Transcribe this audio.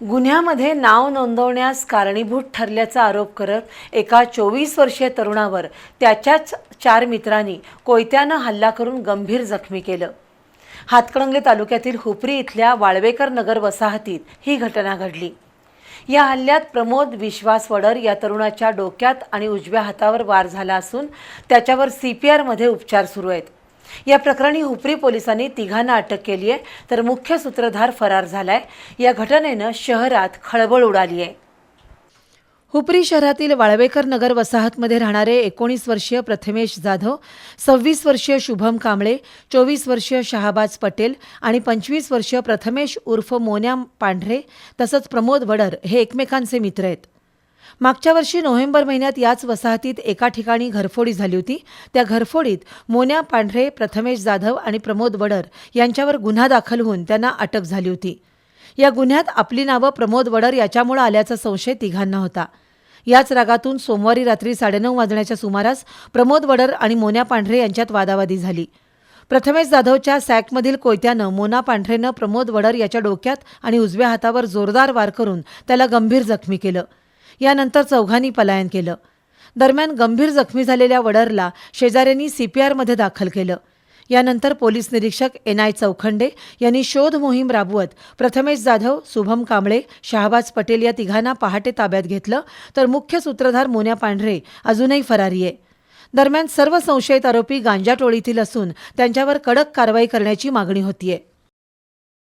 गुन्ह्यामध्ये नाव नोंदवण्यास कारणीभूत ठरल्याचा आरोप करत एका चोवीस वर्षीय तरुणावर त्याच्याच चार मित्रांनी कोयत्यानं हल्ला करून गंभीर जखमी केलं. हातकणंगले तालुक्यातील हुपरी इथल्या वाळवेकर नगर वसाहतीत ही घटना घडली. या हल्ल्यात प्रमोद विश्वास वडर या तरुणाच्या डोक्यात आणि उजव्या हातावर वार झाला असून त्याच्यावर सी पी आरमध्ये उपचार सुरू आहेत. या प्रकरणी हुपरी पोलिसांनी तिघांना अटक केली आहे तर मुख्य सूत्रधार फरार झालाय. या घटनेनं शहरात खळबळ उडाली आहे हुपरी शहरातील वाळवेकर नगर वसाहतमध्ये राहणारे एकोणीस वर्षीय प्रथमेश जाधव सव्वीस वर्षीय शुभम कांबळे चोवीस वर्षीय शहाबाज पटेल आणि पंचवीस वर्षीय प्रथमेश उर्फ मोन्या पांढरे तसंच प्रमोद वडर हे एकमेकांचे मित्र आहेत. मागच्या वर्षी नोव्हेंबर महिन्यात याच वसाहतीत एका ठिकाणी घरफोडी झाली होती. त्या घरफोडीत मोन्या पांढरे प्रथमेश जाधव आणि प्रमोद वडर यांच्यावर गुन्हा दाखल होऊन त्यांना अटक झाली होती. या गुन्ह्यात आपली नावं प्रमोद वडर याच्यामुळे आल्याचा संशय तिघांना होता. याच रागातून सोमवारी रात्री साडेनऊ वाजण्याच्या सुमारास प्रमोद वडर आणि मोन्या पांढरे यांच्यात वादावादी झाली. प्रथमेश जाधवच्या सॅकमधील कोयत्यानं मोना पांढरेनं प्रमोद वडर याच्या डोक्यात आणि उजव्या हातावर जोरदार वार करून त्याला गंभीर जखमी केलं. यानंतर चौघांनी पलायन केलं. दरम्यान गंभीर जखमी झालेल्या वडरला शेजाऱ्यांनी सीपीआरमध्ये दाखल केलं. यानंतर पोलीस निरीक्षक एन आय चौखंडे यांनी शोध मोहीम राबवत प्रथमेश जाधव शुभम कांबळे शहाबाज पटेल या तिघांना पहाटे ताब्यात घेतलं तर मुख्य सूत्रधार मोन्या पांढरे अजूनही फरारी आहे. दरम्यान सर्व संशयित आरोपी गांजा टोळीतील असून त्यांच्यावर कडक कारवाई करण्याची मागणी होतीये.